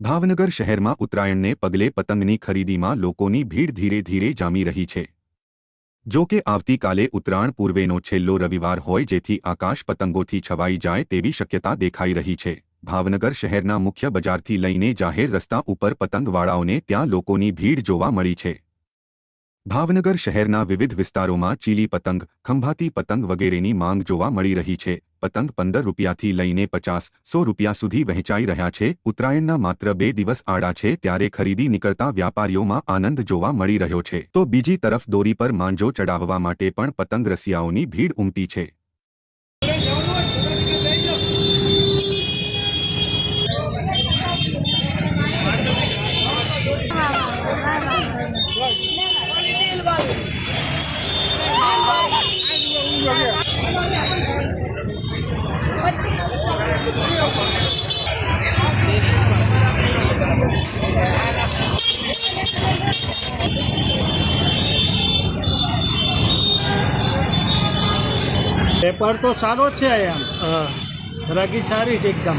ભાવનગર શહેરમાં ઉત્તરાયણને પગલે પતંગની ખરીદીમાં લોકોની ભીડ ધીરે ધીરે જામી રહી છે. જો કે આવતીકાલે ઉત્તરાયણ પૂર્વેનો છેલ્લો રવિવાર હોય જેથી આકાશ પતંગોથી છવાઈ જાય તેવી શક્યતા દેખાઈ રહી છે. ભાવનગર શહેરના મુખ્ય બજારથી લઈને જાહેર રસ્તા ઉપર પતંગવાળાઓને ત્યાં લોકોની ભીડ જોવા મળી છે. ભાવનગર શહેરના વિવિધ વિસ્તારોમાં ચીલી પતંગ, ખંભાતી પતંગ વગેરેની માંગ જોવા મળી રહી છે. પતંગ પંદર રૂપિયાથી લઈને પચાસ, સો રૂપિયા સુધી વહેંચાઈ રહ્યા છે. ઉત્તરાયણના માત્ર બે દિવસ આડા છે ત્યારે ખરીદી નીકળતા વ્યાપારીઓમાં આનંદ જોવા મળી રહ્યો છે. તો બીજી તરફ દોરી પર માંજો ચડાવવા માટે પણ પતંગ રસિયાઓની ભીડ ઉમટી છે. વેપાર તો સારો છે એમ. હા. ગ્રાહકી સારી છે એકદમ.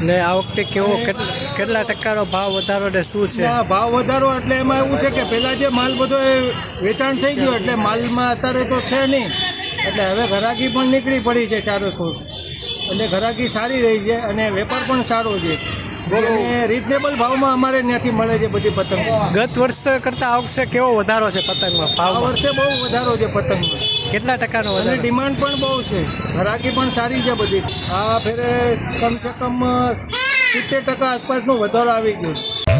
ને આ વખતે કેવો કેટ- કેટલા ટકાનો ભાવ વધારો ને શું છે? ભાવ વધારો એટલે એમાં એવું છે કે પહેલાં જે માલ બધો વેચાણ થઈ ગયો એટલે માલમાં અત્યારે તો છે નહીં. એટલે હવે ઘરાકી પણ નીકળી પડી છે ચારે ખૂબ એટલે ઘરાકી સારી રહી છે અને વેપાર પણ સારો છે. અને રિઝનેબલ ભાવમાં અમારે ત્યાંથી મળે છે બધી પતંગ. ગત વર્ષ કરતા આ વર્ષે કેવો વધારો છે પતંગમાં આ વર્ષે બહુ વધારો છે પતંગમાં. કેટલા ટકાનો અને ડિમાન્ડ પણ બહુ છે. ઘરાકી પણ સારી છે બધી. આ ફેરે કમસે કમ સિત્તેર ટકા આસપાસનો વધારો આવી ગયો. છે